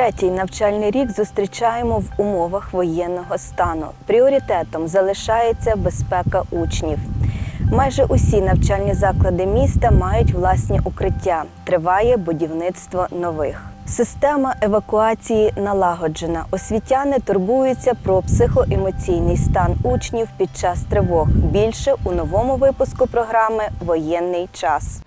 Третій навчальний рік зустрічаємо в умовах воєнного стану. Пріоритетом залишається безпека учнів. Майже усі навчальні заклади міста мають власні укриття. Триває будівництво нових. Система евакуації налагоджена. Освітяни турбуються про психоемоційний стан учнів під час тривог. Більше у новому випуску програми Воєнний час.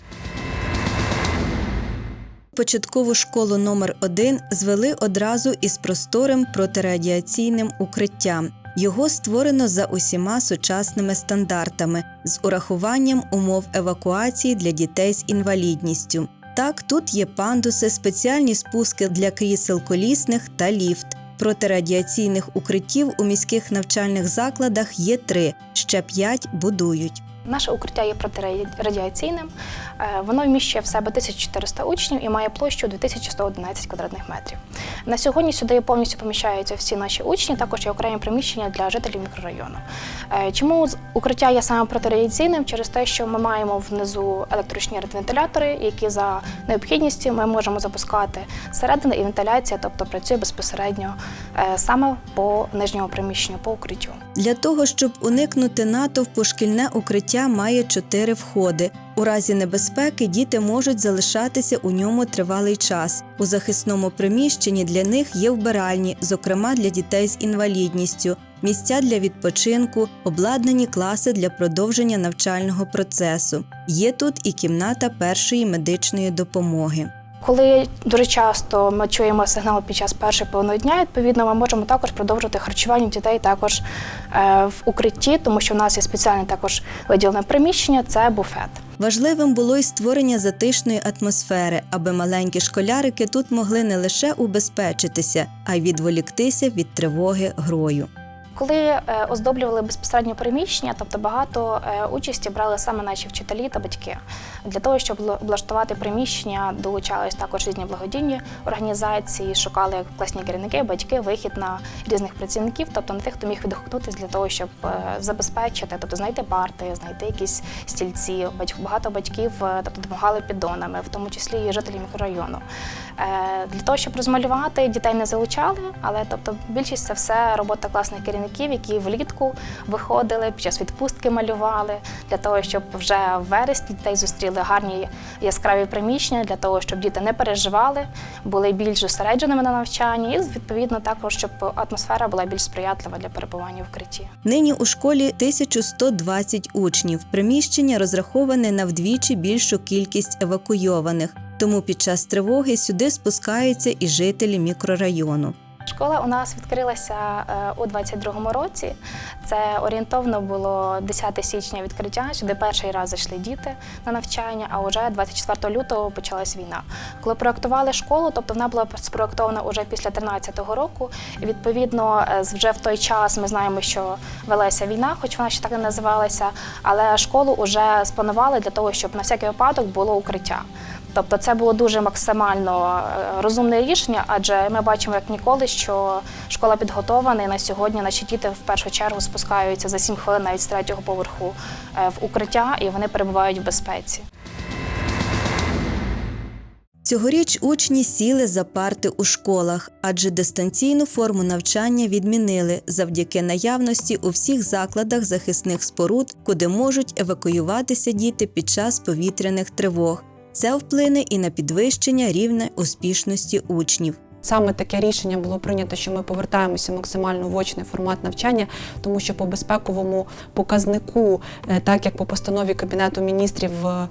Початкову школу номер 1 звели одразу із просторим протирадіаційним укриттям. Його створено за усіма сучасними стандартами з урахуванням умов евакуації для дітей з інвалідністю. Так, тут є пандуси, спеціальні спуски для крісел колісних та ліфт. Протирадіаційних укриттів у міських навчальних закладах є три, ще п'ять будують. Наше укриття є протирадіаційним. Е, Воно вміщує в себе 1400 учнів і має площу 2111 квадратних метрів. На сьогодні сюди повністю поміщаються всі наші учні, також є окремі приміщення для жителів мікрорайону. Е, Чому укриття є саме протирадіаційним? Через те, що ми маємо внизу електричні вентилятори, які за необхідністю ми можемо запускати зсередини, і вентиляція, тобто працює безпосередньо е, саме по нижньому приміщенню, по укриттю. Для того, щоб уникнути натовпу, шкільне укриття має чотири входи. У разі небезпеки діти можуть залишатися у ньому тривалий час. У захисному приміщенні для них є вбиральні, зокрема для дітей з інвалідністю, місця для відпочинку, обладнані класи для продовження навчального процесу. Є тут і кімната першої медичної допомоги. Коли дуже часто ми чуємо сигнал під час першої половини дня, відповідно, ми можемо також продовжувати харчування дітей також е, в укритті, тому що в нас є спеціальне також виділене приміщення це буфет. Важливим було й створення затишної атмосфери, аби маленькі школярики тут могли не лише убезпечитися, а й відволіктися від тривоги грою. Коли е, оздоблювали безпосередньо приміщення, тобто багато е, участі брали саме наші вчителі та батьки. Для того, щоб облаштувати приміщення, долучались також різні благодійні організації, шукали класні керівники, батьки, вихід на різних працівників, тобто на тих, хто міг відгукнутися для того, щоб е, забезпечити, тобто знайти парти, знайти якісь стільці. Багато батьків тобто, допомагали піддонами, в тому числі і жителі мікрорайону. Для того, щоб розмалювати, дітей не залучали, але тобто більшість це все робота класних керівників, які влітку виходили, під час відпустки малювали, для того, щоб вже в вересні дітей зустріли гарні яскраві приміщення, для того, щоб діти не переживали, були більш зосередженими на навчанні, і відповідно також, щоб атмосфера була більш сприятлива для перебування в укритті. Нині у школі 1120 учнів. Приміщення розраховане на вдвічі більшу кількість евакуйованих. Тому під час тривоги сюди спускаються і жителі мікрорайону. Школа у нас відкрилася е, у 22-му році. Це орієнтовно було 10 січня відкриття. Сюди перший раз зайшли діти на навчання, а вже 24 лютого почалась війна. Коли проектували школу, тобто вона була спроектована уже після 13-го року. І відповідно, е, вже в той час ми знаємо, що велася війна, хоч вона ще так не називалася, але школу вже спланували для того, щоб на всякий випадок було укриття. Тобто це було дуже максимально е, розумне рішення, адже ми бачимо як ніколи, що школа підготована і на сьогодні наші діти в першу чергу спускаються за 7 хвилин навіть з третього поверху е, в укриття, і вони перебувають в безпеці. Цьогоріч учні сіли за парти у школах, адже дистанційну форму навчання відмінили завдяки наявності у всіх закладах захисних споруд, куди можуть евакуюватися діти під час повітряних тривог. Це вплине і на підвищення рівня успішності учнів. Саме таке рішення було прийнято, що ми повертаємося максимально в очний формат навчання, тому що по безпековому показнику, е, так як по постанові Кабінету міністрів е,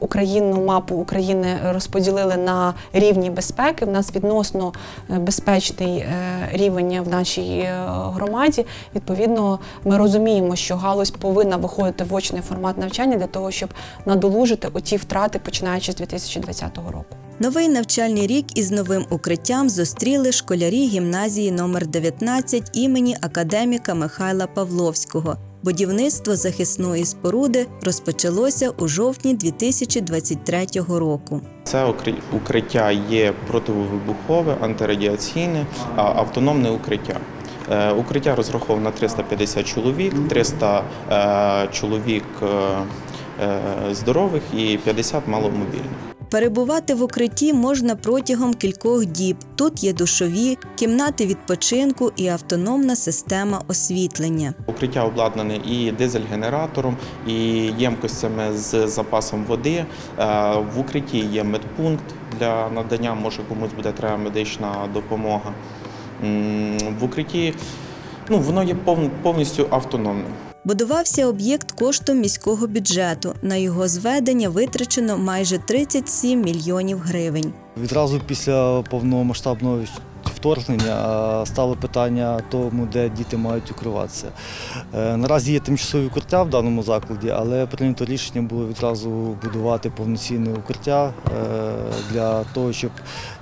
Україну мапу України розподілили на рівні безпеки. В нас відносно е, безпечний е, рівень в нашій е, громаді. Відповідно, ми розуміємо, що галузь повинна виходити в очний формат навчання для того, щоб надолужити оті втрати, починаючи з 2020 року. Новий навчальний рік із новим укриттям зустріли школярі гімназії номер 19 імені академіка Михайла Павловського. Будівництво захисної споруди розпочалося у жовтні 2023 року. Це укри- укриття є противовибухове, антирадіаційне, автономне укриття. Е, Укриття розраховано на 350 чоловік, 300 е, чоловік е, здорових і 50 маломобільних. Перебувати в укритті можна протягом кількох діб. Тут є душові, кімнати відпочинку і автономна система освітлення. Укриття обладнане і дизель-генератором, і ємкостями з запасом води. Е, В укритті є медпункт для надання, може комусь буде треба медична допомога. В укритті ну, воно є пов- повністю автономним. Будувався об'єкт коштом міського бюджету. На його зведення витрачено майже 37 мільйонів гривень. Відразу після повномасштабного вторгнення стало питання тому, де діти мають укриватися. Е, Наразі є тимчасові укриття в даному закладі, але прийнято рішення було відразу будувати повноцінне укриття е, для того, щоб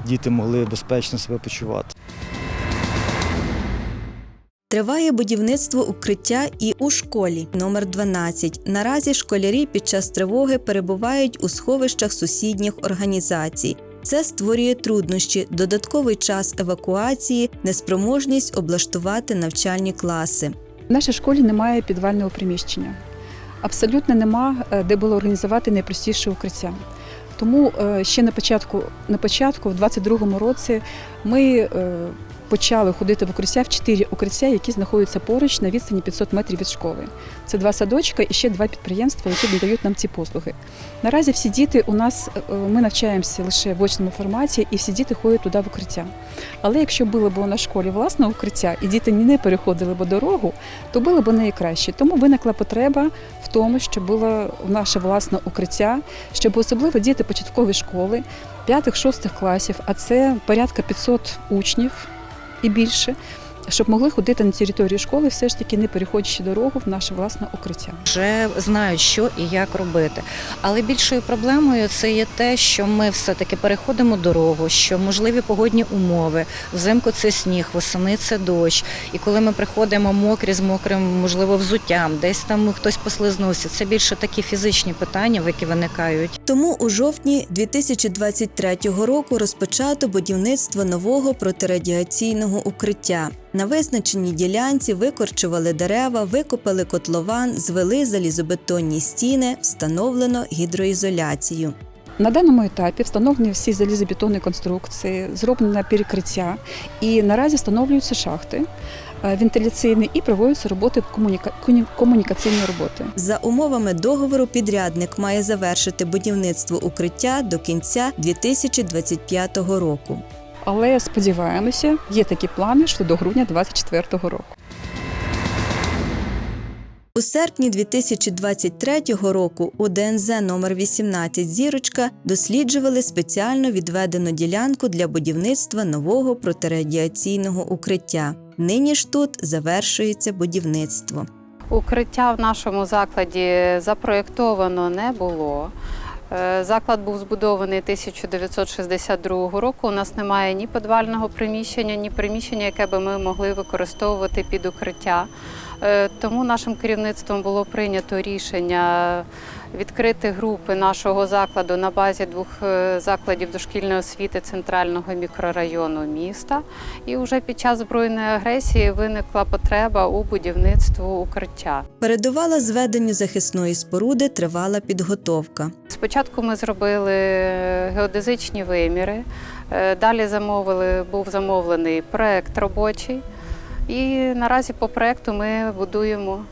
діти могли безпечно себе почувати. Триває будівництво укриття і у школі номер 12. Наразі школярі під час тривоги перебувають у сховищах сусідніх організацій. Це створює труднощі, додатковий час евакуації, неспроможність облаштувати навчальні класи. В нашій школі немає підвального приміщення. Абсолютно нема, е, де було організувати найпростіше укриття. Тому е, ще на початку, на початку, в 22-му році, ми е, почали ходити в укриття в чотири укриття, які знаходяться поруч на відстані 500 метрів від школи. Це два садочка і ще два підприємства, які надають нам ці послуги. Наразі всі діти у нас е, ми навчаємося лише в очному форматі, і всі діти ходять туди в укриття. Але якщо було б в школі власне укриття, і діти не переходили б дорогу, то було б найкраще. Тому виникла потреба в тому, щоб було наше власне укриття, щоб особливо діти початкової школи, 5-6 класів, а це порядка 500 учнів і більше, щоб могли ходити на територію школи, все ж таки не переходячи дорогу в наше власне укриття. вже знають, що і як робити. Але більшою проблемою це є те, що ми все-таки переходимо дорогу, що можливі погодні умови. Взимку це сніг, восени це дощ. І коли ми приходимо мокрі з мокрим, можливо, взуттям, десь там хтось послизнувся. Це більше такі фізичні питання, які виникають. Тому у жовтні 2023 року розпочато будівництво нового протирадіаційного укриття. На визначеній ділянці викорчували дерева, викопали котлован, звели залізобетонні стіни, встановлено гідроізоляцію. На даному етапі встановлені всі залізобетонні конструкції, зроблено перекриття і наразі встановлюються шахти е, вентиляційні і проводяться роботи комуніка... комуні- комунікаційні роботи. За умовами договору підрядник має завершити будівництво укриття до кінця 2025 року. Але сподіваємося, є такі плани, що до грудня 2024 року. У серпні 2023 року у ДНЗ номер 18 Зірочка досліджували спеціально відведену ділянку для будівництва нового протирадіаційного укриття. Нині ж тут завершується будівництво. Укриття в нашому закладі запроєктовано не було. Е, Заклад був збудований 1962 року. У нас немає ні підвального приміщення, ні приміщення, яке би ми могли використовувати під укриття. Е, Тому нашим керівництвом було прийнято рішення відкрити групи нашого закладу на базі двох е, закладів дошкільної освіти центрального мікрорайону міста. І вже під час збройної агресії виникла потреба у будівництву укриття. Передувала зведенню захисної споруди тривала підготовка. Спочатку ми зробили геодезичні виміри, е, далі замовили, був замовлений проект робочий. І наразі по проекту ми будуємо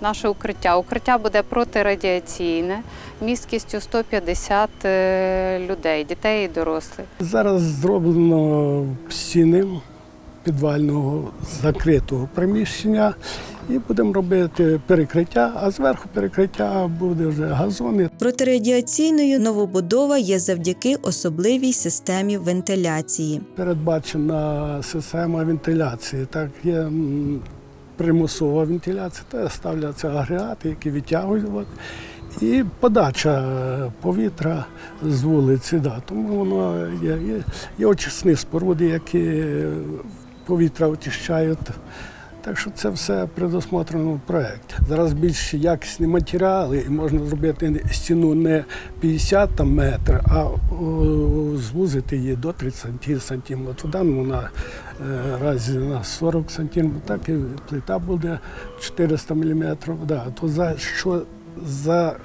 наше укриття. Укриття буде протирадіаційне, місткістю 150 е, людей, дітей і дорослих. Зараз зроблено стіни підвального закритого приміщення і будемо робити перекриття, а зверху перекриття буде вже газони. Протирадіаційною новобудова є завдяки особливій системі вентиляції. Передбачена система вентиляції. Так є примусова вентиляція, то ставляться агрегати, які відтягують. І подача повітря з вулиці, да. тому воно є, є, є очисні споруди, які повітря очищають. Так що це все предусмотрено в проєкті. Зараз більш якісні матеріали, і можна зробити стіну не 50 там, метрів, а звузити її до 30 сантиметрів. Туди ну, на е, разі на 40 сантиметрів, так і плита буде 400 мм. Да. То за що за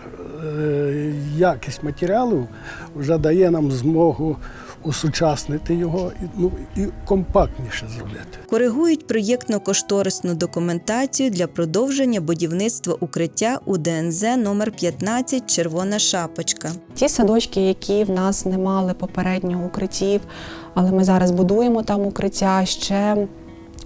е, якість матеріалу вже дає нам змогу усучаснити його і, ну, і компактніше зробити. Коригують проєктно-кошторисну документацію для продовження будівництва укриття у ДНЗ номер 15 Червона шапочка. Ті садочки, які в нас не мали попередньо укриттів, але ми зараз будуємо там укриття, ще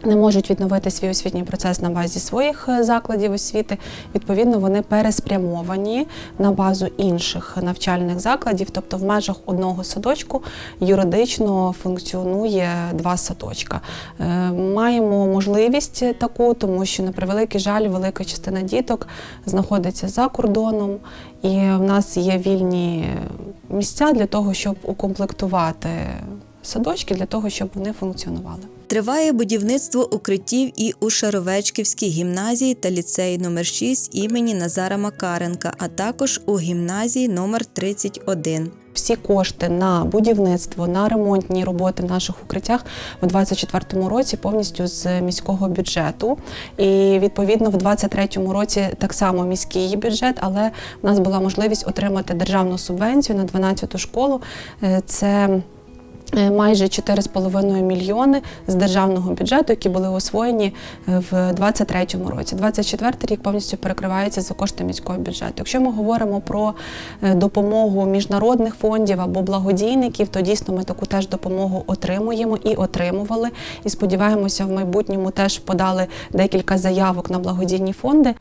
не можуть відновити свій освітній процес на базі своїх е, закладів освіти. Відповідно, вони переспрямовані на базу інших навчальних закладів, тобто в межах одного садочку юридично функціонує два садочка. Е, Маємо можливість таку, тому що на превеликий жаль, велика частина діток знаходиться за кордоном, і в нас є вільні місця для того, щоб укомплектувати садочки, для того, щоб вони функціонували. Триває будівництво укриттів і у Шаровечківській гімназії та ліцеї номер 6 імені Назара Макаренка, а також у гімназії номер 31. Всі кошти на будівництво, на ремонтні роботи в наших укриттях у 2024 році повністю з міського бюджету. І відповідно в 2023 році так само міський бюджет, але в нас була можливість отримати державну субвенцію на 12-ту школу. Е, Це Майже 4,5 мільйони з державного бюджету, які були освоєні е, в 2023 році. 24 рік повністю перекривається за кошти міського бюджету. Якщо ми говоримо про е, допомогу міжнародних фондів або благодійників, то дійсно ми таку теж допомогу отримуємо і отримували. І сподіваємося, в майбутньому теж подали декілька заявок на благодійні фонди.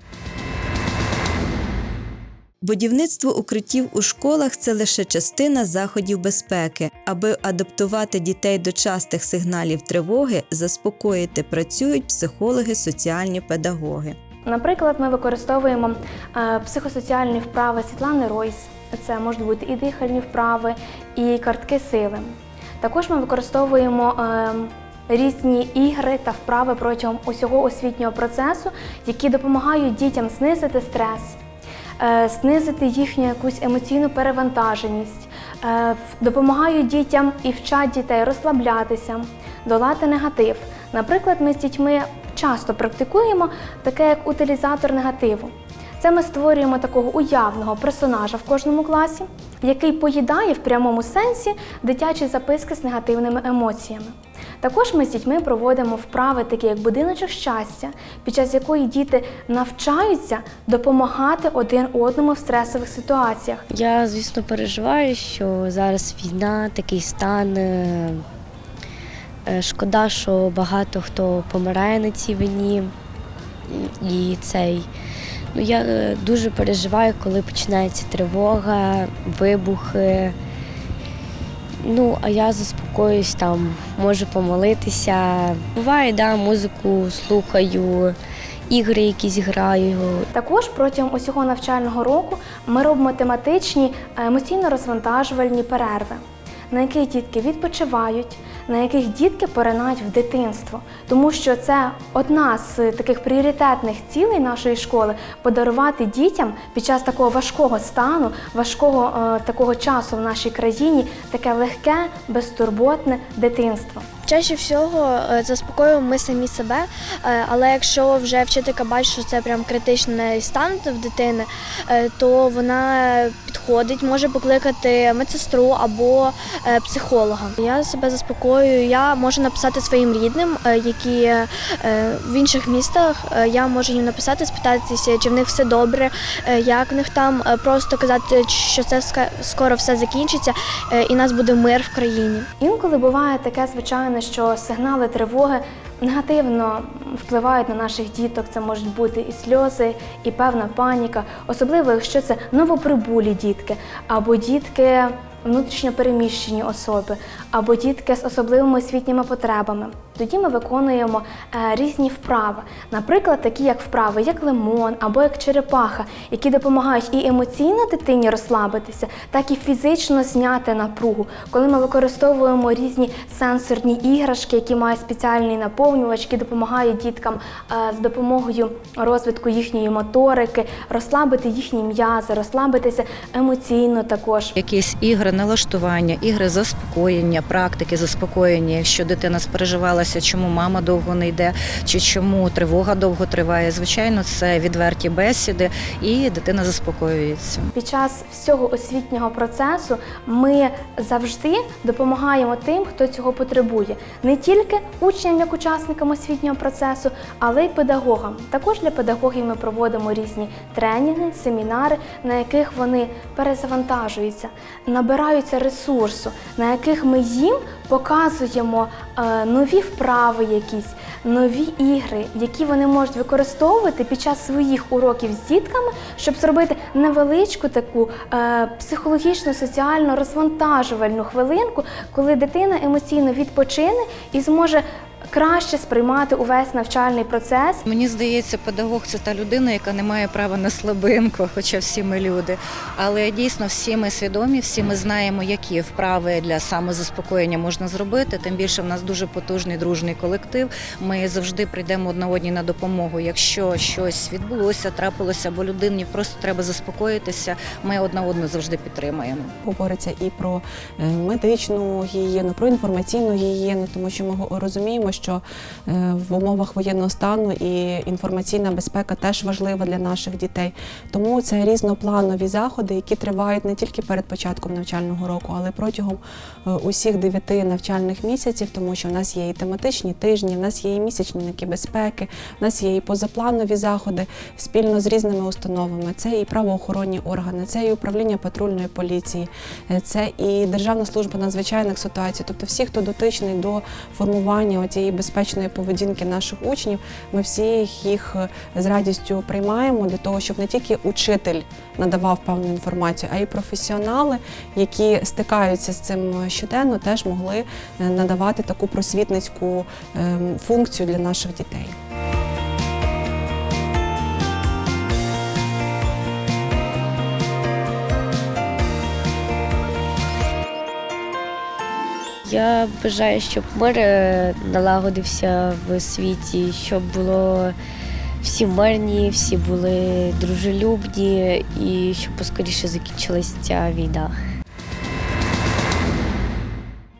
Будівництво укриттів у школах це лише частина заходів безпеки. Аби адаптувати дітей до частих сигналів тривоги, заспокоїти працюють психологи, соціальні педагоги. Наприклад, ми використовуємо е, психосоціальні вправи Світлани Ройс. Це можуть бути і дихальні вправи, і картки сили. Також ми використовуємо е, різні ігри та вправи протягом усього освітнього процесу, які допомагають дітям знизити стрес, знизити їхню якусь емоційну перевантаженість, е, допомагають дітям і вчать дітей розслаблятися, долати негатив. Наприклад, ми з дітьми часто практикуємо таке як утилізатор негативу. Це ми створюємо такого уявного персонажа в кожному класі, який поїдає в прямому сенсі дитячі записки з негативними емоціями. Також ми з дітьми проводимо вправи, такі як будиночок щастя, під час якої діти навчаються допомагати один одному в стресових ситуаціях. Я, звісно, переживаю, що зараз війна, такий стан. е, е, Шкода, що багато хто помирає на цій війні. І цей. Ну, я е, дуже переживаю, коли починається тривога, вибухи. Ну, а я заспокоююсь там, можу помолитися. Буває, да, музику слухаю, ігри якісь граю. Також протягом усього навчального року ми робимо тематичні е, емоційно-розвантажувальні перерви, на які дітки відпочивають, на яких дітки поринають в дитинство, тому що це одна з таких пріоритетних цілей нашої школи подарувати дітям під час такого важкого стану, важкого е, такого часу в нашій країні таке легке, безтурботне дитинство. Чаще всього е, заспокоюємо ми самі себе, е, але якщо вже вчителька бачить, що це прям критичний стан в дитини, е, то вона підходить, може покликати медсестру або психолога. Я себе заспокоюю, я можу написати своїм рідним, які в інших містах. Я можу їм написати, спитатися, чи в них все добре, як в них там, просто казати, що це скоро все закінчиться і нас буде мир в країні. Інколи буває таке, звичайно, що сигнали тривоги негативно впливають на наших діток. Це можуть бути і сльози, і певна паніка, особливо якщо це новоприбулі дітки або дітки. Внутрішньо переміщені особи або дітки з особливими освітніми потребами. Тоді ми виконуємо е, різні вправи, наприклад, такі як вправи, як лимон або як черепаха, які допомагають і емоційно дитині розслабитися, так і фізично зняти напругу. Коли ми використовуємо різні сенсорні іграшки, які мають спеціальний наповнювач, які допомагають діткам е, з допомогою розвитку їхньої моторики, розслабити їхні м'язи, розслабитися емоційно також. Якісь ігри налаштування, ігри заспокоєння, практики заспокоєння, якщо дитина спереживалася, чому мама довго не йде, чи чому тривога довго триває. Звичайно, це відверті бесіди, і дитина заспокоюється. Під час всього освітнього процесу ми завжди допомагаємо тим, хто цього потребує, не тільки учням як учасникам освітнього процесу, але й педагогам. Також для педагогів ми проводимо різні тренінги, семінари, на яких вони перезавантажуються, набираються ресурсу, на яких ми їм показуємо е, нові вправи, якісь нові ігри, які вони можуть використовувати під час своїх уроків з дітками, щоб зробити невеличку таку психологічно, соціально розвантажувальну хвилинку, коли дитина емоційно відпочине і зможе краще сприймати увесь навчальний процес. Мені здається, педагог це та людина, яка не має права на слабинку, хоча всі ми люди. Але дійсно всі ми свідомі, всі ми знаємо, які вправи для самозаспокоєння можна зробити. Тим більше в нас дуже потужний дружний колектив. Ми завжди прийдемо одна одній на допомогу. Якщо щось відбулося, трапилося, або людині просто треба заспокоїтися. Ми одна одну завжди підтримаємо. Говориться і про е, медичну гігієну, про інформаційну гігієну, тому що ми розуміємо, що е, в умовах воєнного стану і інформаційна безпека теж важлива для наших дітей. Тому це різнопланові заходи, які тривають не тільки перед початком навчального року, але протягом е, усіх дев'яти навчальних місяців, тому що в нас є і тематичні тижні, в нас є і місячники безпеки, в нас є і позапланові заходи спільно з різними установами. Це і правоохоронні органи, це і управління патрульної поліції, е, це і Державна служба надзвичайних ситуацій. Тобто, всі, хто дотичний до формування цієї безпечної поведінки наших учнів, ми всіх їх е, з радістю приймаємо для того, щоб не тільки учитель надавав певну інформацію, а й професіонали, які стикаються з цим щоденно, теж могли е, надавати таку просвітницьку ем, функцію для наших дітей. Я бажаю, щоб мир е, налагодився в світі, щоб було всі мирні, всі були дружелюбні і щоб поскоріше закінчилась ця війна.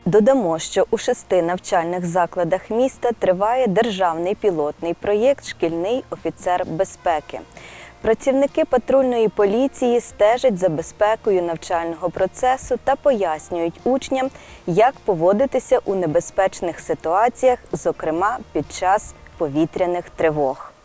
Додамо, що у шести навчальних закладах міста триває державний пілотний проєкт Шкільний офіцер безпеки. Працівники патрульної поліції стежать за безпекою навчального процесу та пояснюють учням, як поводитися у небезпечних ситуаціях, зокрема під час повітряних тривог.